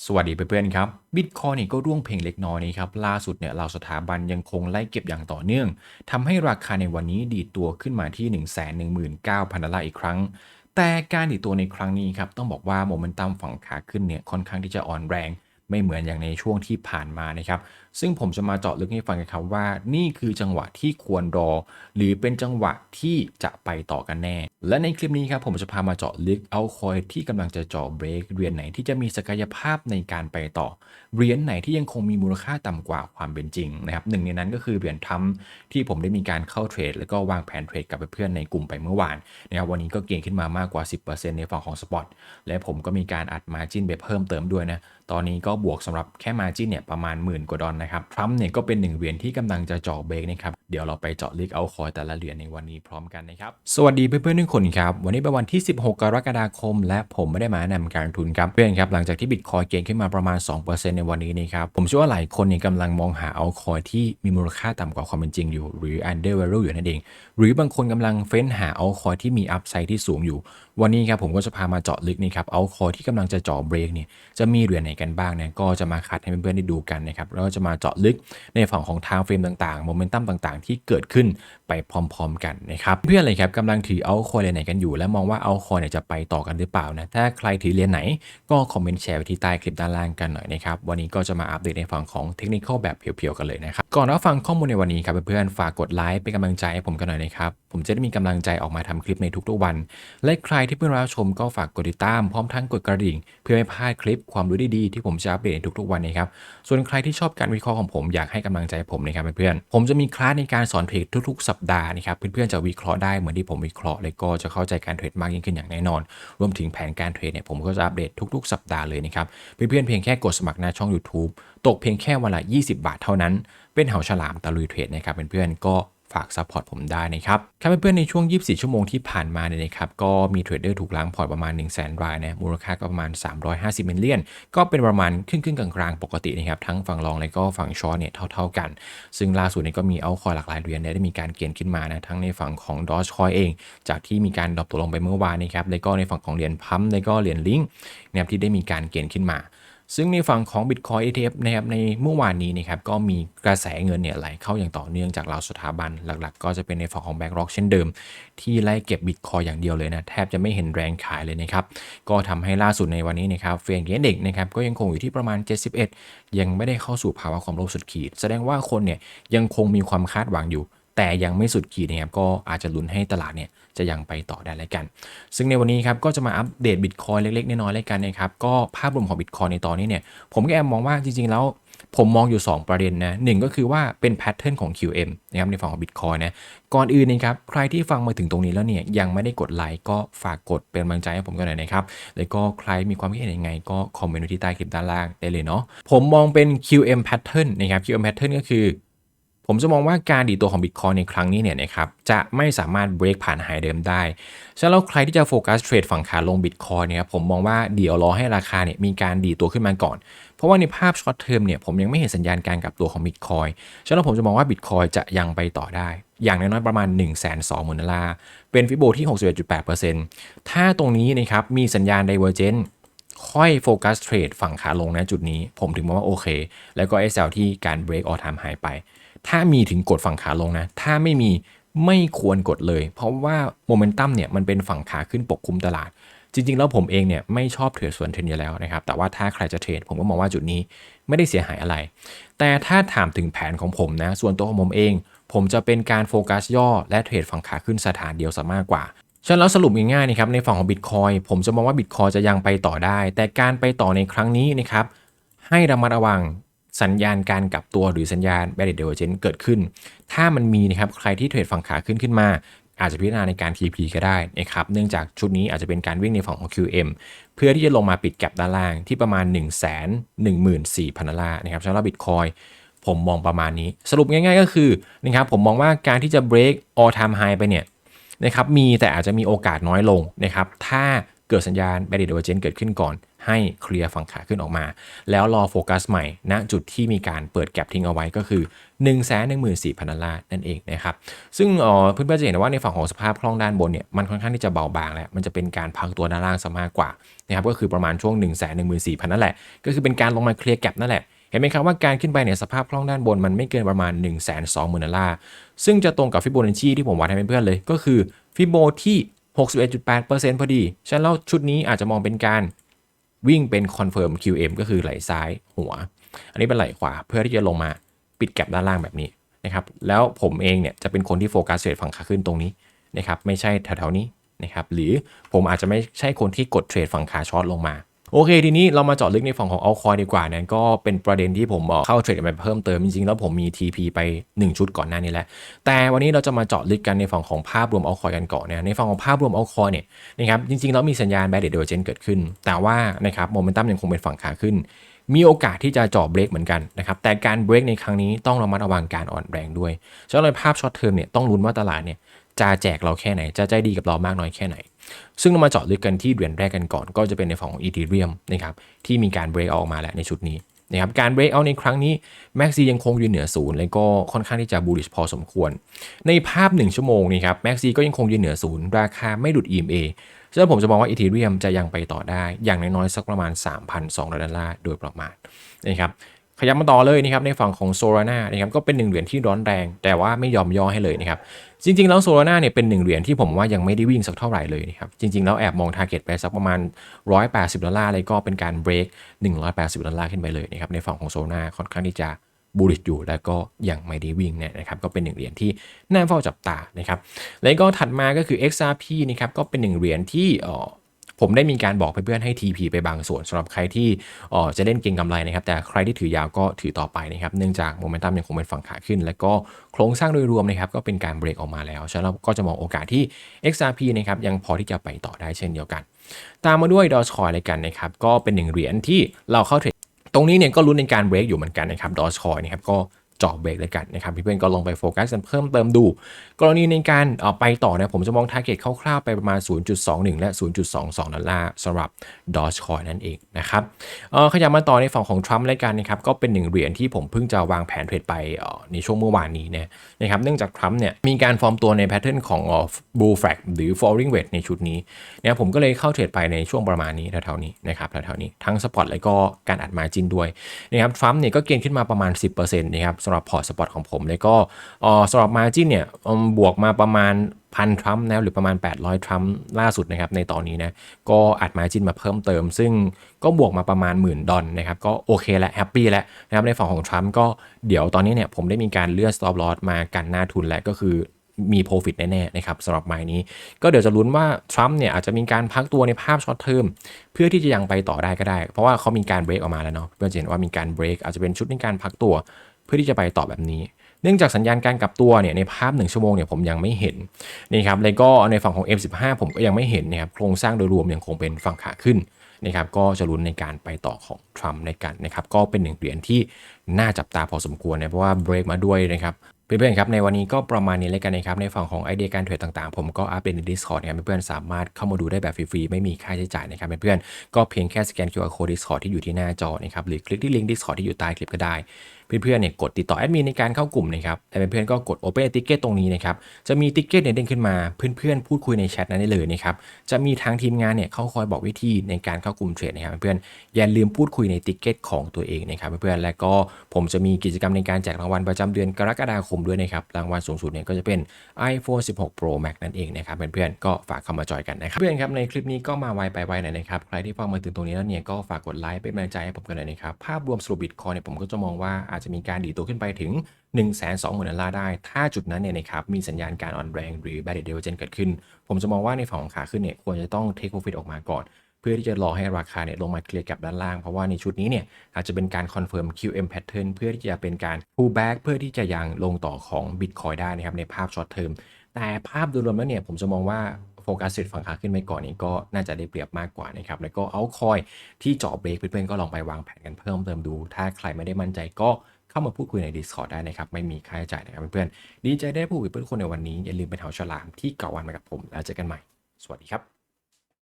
สวัสดีเพื่อนๆครับบิตคอยนี่ก็ร่วงเพลงเล็กน้อยนี้ครับล่าสุดเนี่ยเราสถาบันยังคงไล่เก็บอย่างต่อเนื่องทำให้ราคาในวันนี้ดีตัวขึ้นมาที่ 1 1 9 0 0 0ดอลลาร์อีกครั้ง แต่การดีตัวในครั้งนี้ครับต้องบอกว่าโมเมนตัมฝั่งขาขึ้นเนี่ยค่อนข้างที่จะอ่อนแรง ไม่เหมือนอย่างในช่วงที่ผ่านมานะครับ ซึ่งผมจะมาเจาะลึกให้ฟังกันครับว่า นี่คือจังหวะที่ควรรอ หรือเป็นจังหวะที่จะไปต่อกันแน่ และในคลิปนี้ครับผมจะพามาเจาะลึกเอาคอยที่กำลังจะเจาะเบรกเหรียญไหนที่จะมีศักยภาพในการไปต่อเหรียญไหนที่ยังคงมีมูลค่าต่ำกว่าความเป็นจริงนะครับหนึ่งในนั้นก็คือเหรียญทัมที่ผมได้มีการเข้าเทรด แล้วก็วางแผนเทรดกับเพื่อนในกลุ่มไปเมื่อวานนะครับวันนี้ก็เก่งขึ้นมามากกว่า 10%ในฝั่งของสปอตและผมก็มีการอัดมาจิ้นไปเพิ่มเติมด้วยนะตอนนี้ก็บวกสำหรับแค่มาจิ้นเนี่ยประมาณหมื่นกว่าดอลนะครับทรัมป์เนี่ยก็เป็นหนึ่งเหรียญที่กำลังจะเจาะเบรกนะครับเดี๋ยวเราไปเจาะลึกเอาคอยแต่ละเหรียญในวันนี้พร้อมกันนะครับสวัสดีเพื่อนๆทุกคนครับวันนี้เป็นวันที่ 16 กรกฎาคม และผมไม่ได้มาแนะนำการทุนครับเพื่อนครับหลังจากที่บิตคอยเก่งขึ้นมาประมาณ 2%ในวันนี้นะครับผมเชื่อว่าหลายคนเนี่ยกำลังมองหาเอาคอยที่มีมูลค่าต่ำกว่าความเป็นจริงอยู่ หรือ under value อยู่นั่นเอง หรือบางคนกำลังเฟ้นหาเอาคอยที่มีอัพไซด์ที่สูงอยู่ วันนี้ครับผมก็จะพามาเจาะลึกนี่ครับเอาคอยที่กำลังจะเจาะเบรกเนี่ยจะมีเหรียญไหนกันบ้างเนี่ยก็จะมาคัดให้เพื่อนๆได้ดูกันนะครับแล้วจะมาเจาะลึกในฝั่งของทางเฟรมต่างๆโมเมนตัมต่างๆ ที่เกิดขึ้นไปพร้อม ๆ กันนะครับเพื่อนเลยครับกำลังถือเอาคอยเหรียญไหนกันอยู่ และมองว่าเอาคอยเนี่ยจะไปต่อกันหรือเปล่านะถ้าใครถือเหรียญไหนก็คอมเมนต์แชร์ไปที่ใต้คลิปด้านล่างกันหน่อยนะครับวันนี้ก็จะมาอัปเดตในฝั่งของเทคนิคแบบเพียวๆกันเลยนะครับก่อนรับฟังข้อมูลในวันนี้ครับเพื่อนๆฝากกดไลค์เป็นกำลังใจให้ผมกันหน่อยนะครับผมจะได้มีกำลังใจออกมาทำคลิปในทุกๆวัน และใครที่เพิ่งรับชมก็ฝากกดติดตาม พร้อมทั้งกดกระดิ่ง เพื่อไม่พลาดคลิปความรู้ดีๆที่ผมจะอัปเดตในทุกๆวันนะครับส่วนใครที่ชอบการวิเคราะห์ของผมอยากให้กำลังใจผมนะครับเพื่อนๆผมจะมีคลาสในการสอนเทรดทุกๆ สัปดาห์นะครับเพื่อนๆจะวิเคราะห์ได้เหมือนที่ผมวิเคราะห์แลยก็จะเข้าใจการเทรดมากยิ่งขึ้นอย่างแน่นอน รวมถึงแผนการเทรดเนี่ยผมก็จะอัปเดตทุกๆ สัปดาห์เลยนะครับเพื่อนๆเพียงแค่กดสมัครหน้าช่อง YouTube ตกเพียงแค่วันละ 20 บาทเท่านั้น เป็นเหาฉลามตะลุยเทรดนะครับเพื่อนๆก็ ฝากซัพพอร์ตผมได้นะครับครับเพื่อนๆในช่วง 24 ชั่วโมงที่ผ่านมาเนี่ยนะครับก็มีเทรดเดอร์ถูกล้างพอร์ตประมาณ 1 0 0 0 0แรายนะมูลค่าก็ประมาณ 350มิลเลียนก็เป็นประมาณครึ่งๆกลางๆปกตินะครับทั้งฝั่งลองและก็ฝั่งช็อตเนี่ยเท่าๆกัน ซึ่งล่าสุดเนี่ยก็มีเอาคอยหลากหลายเหรียญได้มีการเกณฑ์ขึ้นมานะทั้งในฝั่งของดอ g คอยเอง จากที่มีการดรอปตัวลงไปเมื่อวานนะครับแล้วก็ในฝั่งของเหรียญพัมแล้วก็เหรียญลิงก์นะครับที่ได้มีการเกณฑ์ขึ้นมา ซึ่งในฝั่งของ Bitcoin ETF นะครับในเมื่อวานนี้นะครับก็มีกระแสเงินเนี่ยไหลเข้าอย่างต่อเนื่องจากเหล่าสถาบันหลักๆ ก็จะเป็นในฝั่งของ BlackRock เช่นเดิม ที่ไล่เก็บ Bitcoin อย่างเดียวเลยนะ แทบจะไม่เห็นแรงขายเลยนะครับ ก็ทำให้ล่าสุดในวันนี้นะครับเฟรนเกนเด็กนะครับก็ยังคงอยู่ที่ประมาณ 71 ยังไม่ได้เข้าสู่ภาวะความโลภสุดขีด แสดงว่าคนเนี่ยยังคงมีความคาดหวังอยู่ แต่ยังไม่สุดขีดนะครับก็อาจจะลุ้นให้ตลาดเนี่ยจะยังไปต่อได้แล้วกัน ซึ่งในวันนี้ครับก็จะมาอัปเดตบิตคอยเล็กๆ น้อยๆแล้วกันนะครับก็ภาพรวมของบิตคอยในตอนนี้เนี่ยผมก็แอบมองว่าจริงๆแล้วผมมองอยู่ 2 ประเด็นนะหนึ่งก็คือว่าเป็นแพทเทิร์นของ QM นะครับในฝั่งของ Bitcoin นะ ก่อนอื่นนะครับ ใครที่ฟังมาถึงตรงนี้แล้วเนี่ยยังไม่ได้กดไลค์ก็ฝากกดเป็นกำลังใจให้ผมกันหน่อยนะครับ แล้วก็ใครมีความคิดเห็นยังไง ก็คอมเมนต์ไว้ที่ใต้คลิปด้านล่างได้เลยเนาะ ผมมองเป็น QM pattern นะครับ QM pattern ก็คือ ผมจะมองว่าการดีตัวของ Bitcoin ในครั้งนี้เนี่ยนะครับจะไม่สามารถเบรกผ่านไฮเดิมได้ฉะนั้นแล้วใครที่จะโฟกัสเทรดฝั่งขาลง Bitcoin เนี่ยผมมองว่าเดี๋ยวรอให้ราคาเนี่ยมีการดีตัวขึ้นมาก่อน เพราะว่าในภาพช็อตเทอมเนี่ยผมยังไม่เห็นสัญญาณการกลับตัวของ Bitcoin ฉะนั้นผมจะมองว่า Bitcoin จะยังไปต่อได้ อย่างน้อยๆประมาณ 1 2 0 0 0 0ดอลลาร์เป็นฟิโบที่ 61.8%ถ้าตรงนี้นะครับมีสัญญาณ Divergent ค่อยโฟกัสเทรดฝั่งขาลงนะจุดนี้ ผมถึงมองว่าโอเค แล้วก็ SL ที่การ break all time high ไป ถ้ามีถึงกดฝั่งขาลงนะ ถ้าไม่มีไม่ควรกดเลย เพราะว่าโมเมนตัมเนี่ยมันเป็นฝั่งขาขึ้นปกคลุมตลาด จริง ๆ แล้วผมเองเนี่ยไม่ชอบเทรดส่วนเทรนอยู่แล้วนะครับ แต่ว่าถ้าใครจะเทรดผมก็มองว่าจุดนี้ไม่ได้เสียหายอะไร แต่ถ้าถามถึงแผนของผมนะ ส่วนตัวของผมเอง ผมจะเป็นการโฟกัสย่อและเทรดฝั่งขาขึ้นสถานเดียวซะมากกว่าฉะนั้นแล้วสรุปง่ายๆนะครับในฝั่งของ Bitcoin ผมจะมองว่า Bitcoin จะยังไปต่อได้ แต่การไปต่อในครั้งนี้นะครับให้ระมัดระวัง สัญญาณการกลับตัวหรือสัญญาณ Bearish Divergence เกิดขึ้น ถ้ามันมีนะครับใครที่เทรดฝั่งขาขึ้นขึ้นมา อาจจะพิจารณาในการ TP ก็ได้นะครับเนื่องจากชุดนี้อาจจะเป็นการวิ่งในฝั่งของ QM เพื่อที่จะลงมาปิดแก็บด้านล่างที่ประมาณ 1 1 4 0 0 0ดอลลาร์นะครับสำหรับ Bitcoin ผมมองประมาณนี้ สรุปง่ายๆก็คือนะครับผมมองว่าการที่จะ break all time high ไปเนี่ยนะครับมีแต่อาจจะมีโอกาสน้อยลงนะครับถ้าเกิดสัญญาณ Bearish Divergence เกิดขึ้นก่อน ให้เคลียร์ฝั่งขาขึ้นออกมา แล้วรอโฟกัสใหม่ณจุดที่มีการเปิดแก็บทิ้งเอาไว้ก็คือ 1 1 4 0 0 0ดอลลาร์นั่นเองนะครับ ซึ่งเอ่อเพื่อนๆจะเห็นว่าในฝั่งของสภาพคล่องด้านบนเนี่ยมันค่อนข้างที่จะเบาบางแล้ว มันจะเป็นการพักตัวด้านล่างซะมากกว่านะครับก็คือประมาณช่วง 1 1 4 0 0 0นั่นแหละ ก็คือเป็นการลงมาเคลียร์แก็บนั่นแหละเห็นไหมครับว่าการขึ้นไปเนี่ยสภาพคล่องด้านบนมันไม่เกินประมาณ 1 2 0 0 0 0ดอลลาร์ซึ่งจะตรงกับฟิโบนัชชีที่ผมวัดให้เพื่อนๆเลย ก็คือฟิโบที่ 61.8%พอดี ฉะนั้นแล้วชุดนี้อาจจะมองเป็นการ วิ่งเป็นคอนเฟิร์ม QM ก็คือไหลซ้ายหัว อันนี้เป็นไหลขวาเพื่อที่จะลงมาปิดแก็บด้านล่างแบบนี้นะครับแล้วผมเองเนี่ยจะเป็นคนที่โฟกัสเทรดฝั่งขาขึ้นตรงนี้นะครับไม่ใช่แถวๆนี้นะครับหรือผมอาจจะไม่ใช่คนที่กดเทรดฝั่งขาช็อตลงมา โอเค ทีนี้เรามาเจาะลึกในฝั่งของ a l c o i n ดีกว่านะก็เป็นประเด็นที่ผมเข้าเทรดไปเพิ่มเติมจริงๆแล้วผมมี TP ไป 1 ชุดก่อนหน้านี้แหละ แต่วันนี้เราจะมาเจาะลึกกันในฝั่งของภาพรวม a l c o i n กันก่อนเนี่ยในฝั่งของภาพรวม a l c o i n เนี่ยนะครับจริงๆแล้วมีสัญญาณ b a d d i v e r g e n c e เกิดขึ้น แต่ว่านะครับโมเมนตัมยังคงเป็นฝั่งขาขึ้นมีโอกาสที่จะเจาะเบรกเหมือนกันนะครับ แต่การเบรกในครั้งนี้ต้องระมัดระวังการอ่อนแรงด้วยฉะนั้นภาพช็อตเทอมเนี่ยต้องลุ้นว่าตลาดเนี่ยจะแจกเราแค่ไหน จะใจดีกับเรามากน้อยแค่ไหน ซึ่งเรามาเจาะลึกกันที่เหรียญแรกกันก่อน ก็จะเป็นในฝั่งของอีเทเรียมนะครับที่มีการเบรกออกมาแล้วในชุดนี้นะครับการเบรกเอาในครั้งนี้แม็กซียังคงยืนเหนือศูนย์แล้วก็ค่อนข้างที่จะบูลิชพอสมควร ในภาพ 1 ชั่วโมงนี่ครับแม็กซีก็ยังคงยืนเหนือศูนย์ราคาไม่หลุด EMA ฉะนั้นผมจะมองว่าอีเทเรียมจะยังไปต่อได้อย่างน้อยๆสักประมาณ 3,200 ดอลลาร์โดยประมาณนะครับ ขยับมาต่อเลยนะครับในฝั่งของโซลาร่านะครับก็เป็นหนึ่งเหรียญที่ร้อนแรง แต่ว่าไม่ยอมย่อให้เลยนะครับจริงๆแล้วโซลาร่าเนี่ยเป็นหนึ่งเหรียญที่ผมว่ายังไม่ได้วิ่งสักเท่าไหร่เลยนะครับจริงๆแล้วแอบมองทาร์เก็ตไปสักประมาณ 180 ดอลลาร์เลยก็เป็นการเบรก 180 ดอลลาร์ขึ้นไปเลยนะครับในฝั่งของโซลาร่าค่อนข้างที่จะบูริชอยู่แล้วก็ยังไม่ได้วิ่งเนี่ยนะครับก็เป็นหนึ่งเหรียญที่น่าเฝ้าจับตานะครับแล้วก็ถัดมาก็คือ XRP นะครับก็เป็นหนึ่งเหรียญที่อ่อ ผมได้มีการบอกเพื่อนๆให้ TP ไปบางส่วนสำหรับใครที่จะเล่นเก็งกำไรนะครับ แต่ใครที่ถือยาวก็ถือต่อไปนะครับ เนื่องจากโมเมนตัมยังคงเป็นฝั่งขาขึ้น และก็โครงสร้างโดยรวมนะครับก็เป็นการเบรกออกมาแล้วฉะนั้นก็จะมองโอกาสที่ XRP นะครับยังพอที่จะไปต่อได้เช่นเดียวกัน ตามมาด้วยดอ g คอยเลยกันนะครับก็เป็นหนึ่งเหรียญที่เราเข้าเทรดตรงนี้เนี่ยก็ลุ้นในการเบรกอยู่เหมือนกันนะครับดอ g คอยนะครับก็ จาะเบรกเลยกันนะครับเพื่อนๆก็ลองไปโฟกัสกันเพิ่มเติมดู กรณีในการไปต่อเนี่ยผมจะมองทาร์เก็ตคร่าวๆไปประมาณ 0.21 และ 0.22 ดอลลาร์สำหรับ Dogecoin นั่นเองนะครับขยับมาต่อในฝั่งของทรัมป์เลยกันนะครับก็เป็นหนึ่งเหรียญที่ผมเพิ่งจะวางแผนเทรดไปในช่วงเมื่อวานนี้นะนะครับเนื่องจากทรัมป์เนี่ยมีการฟอร์มตัวในแพทเทิร์นของ bull flag หรือ falling wedge ในชุดนี้เนี่ยผมก็เลยเข้าเทรดไปในช่วงประมาณนี้แถวๆนี้นะครับแถวๆนี้ทั้งสปอตและก็การอัดมาจินด้วยนะครับทรัมป์เนี่ยก็เกณฑ์ขึ้นมาประมาณ 10%นะครับสำหรับพอร์ตสปอตของผมแล้วก็สำหรับมาจินเนี่ยบวกมาประมาณพันทรัมป์นะหรือประมาณ 800 ทรัมป์ล่าสุดนะครับในตอนนี้นะก็อัดมาจินมาเพิ่มเติม ซึ่งก็บวกมาประมาณหมื่นดอลนะครับก็โอเคและแฮปปี้แล้วนะครับในฝั่งของทรัมป์ก็เดี๋ยวตอนนี้เนี่ยผมได้มีการเลื่อน stop loss มากันหน้าทุนแล้วก็คือมี profit แน่ๆนะครับสำหรับไม้นี้ ก็เดี๋ยวจะลุ้นว่า ทรัมป์เนี่ยอาจจะมีการพักตัวในภาพช็อตเทอมเพื่อที่จะยังไปต่อได้ก็ได้ เพราะว่าเขามีการเบรกออกมาแล้วเนาะเพื่อจะเห็นว่ามีการเบรกอาจจะเป็นชุดในการพักตัว พื่อที่จะไปต่อแบบนี้ เนื่องจากสัญญาณการกลับตัวเนี่ยในภาพ 1 ชั่วโมงเนี่ยผมยังไม่เห็นนี่ครับแล้วก็ในฝั่งของ M15 ผมก็ยังไม่เห็นนะครับโครงสร้างโดยรวมยังคงเป็นฝั่งขาขึ้นนะครับก็จะลุ้นในการไปต่อของทรัมป์ในกันนะครับก็เป็นหนึ่งเหรียญที่น่าจับตาพอสมควรนะเพราะว่าเบรกมาด้วยนะครับเพื่อนๆครับในวันนี้ก็ประมาณนี้เลยกันนะครับในฝั่งของไอเดียการเทรดต่างๆ ผมก็อัปเดตใน Discord นะครับเพื่อนๆสามารถเข้ามาดูได้แบบฟรีๆ ไม่มีค่าใช้จ่ายนะครับเพื่อนๆก็เพียงแค่สแกน QR code Discord ที่อยู่ที่หน้าจอนะครับหรือคลิกที่ลิงก์ Discord ที่อยู่ใต้คลิปก็ได้ เพื่อนๆเนี่ยกดติดต่อแอดมินในการเข้ากลุ่มนะครับแต่เพื่อนๆก็กด Open Ticket ตรงนี้นะครับจะมีติ๊กเกตเนี่ยเด้งขึ้นมาเพื่อนๆพูดคุยในแชทนั้นได้เลยนะครับจะมีทางทีมงานเนี่ยเขาคอยบอกวิธีในการเข้ากลุ่มเทรดนะครับเพื่อนๆอย่าลืมพูดคุยในติ๊กเกตของตัวเองนะครับเพื่อนๆและก็ผมจะมีกิจกรรมในการแจกรางวัลประจำเดือนกรกฎาคมด้วยนะครับรางวัลสูงสุดเนี่ยก็จะเป็น iPhone 16 Pro Max นั่นเองนะครับเพื่อนๆก็ฝากเข้ามาจอยกันนะครับเพื่อนครับในคลิปนี้ก็มาไวไปไวหน่อยนะครับใครที่ฟังมาถึงตรงนี้แล้วเนี่ยก็ฝากกดไลค์เป็นกำลังใจให้ผมกันหน่อยนะครับภาพรวมสรุปบิตคอยเนี่ยผมก็จะมองว่าอาจจะมีการดีตัวขึ้นไปถึง 1 2 0 0 0 0ดอลลาร์ได้ ถ้าจุดนั้นเนี่ยนะครับมีสัญญาณการอ่อนแรงหรือ b a d d i v e r g e n c e เกิดขึ้น ผมจะมองว่าในฝั่งของขาขึ้นเนี่ยควรจะต้อง take profit ออกมาก่อนเพื่อที่จะรอให้ราคาเนี่ยลงมาเคลียร์กับด้านล่าง เพราะว่าในชุดนี้เนี่ยอาจจะเป็นการคอนเฟิร์ม QM pattern เพื่อที่จะเป็นการ pull back เพื่อที่จะยังลงต่อของ Bitcoin ได้นะครับในภาพ short term แต่ภาพโดยรวมแล้วเนี่ยผมจะมองว่า โฟกัสสุดฝั่งขาขึ้นไปก่อนนี้ก็น่าจะได้เปรียบมากกว่านะครับ แล้วก็เอาคอยที่เจาะเบรกเพื่อนๆก็ลองไปวางแผนกันเพิ่มเติมดู ถ้าใครไม่ได้มั่นใจก็เข้ามาพูดคุยใน Discord ได้นะครับ ไม่มีค่าใช้จ่ายนะครับเพื่อนๆดีใจได้พูดคุยเพื่อนคนในวันนี้อย่าลืมไปเท้าฉลามที่เก่าวันมากับผม แล้วเจอกันใหม่ สวัสดีครับ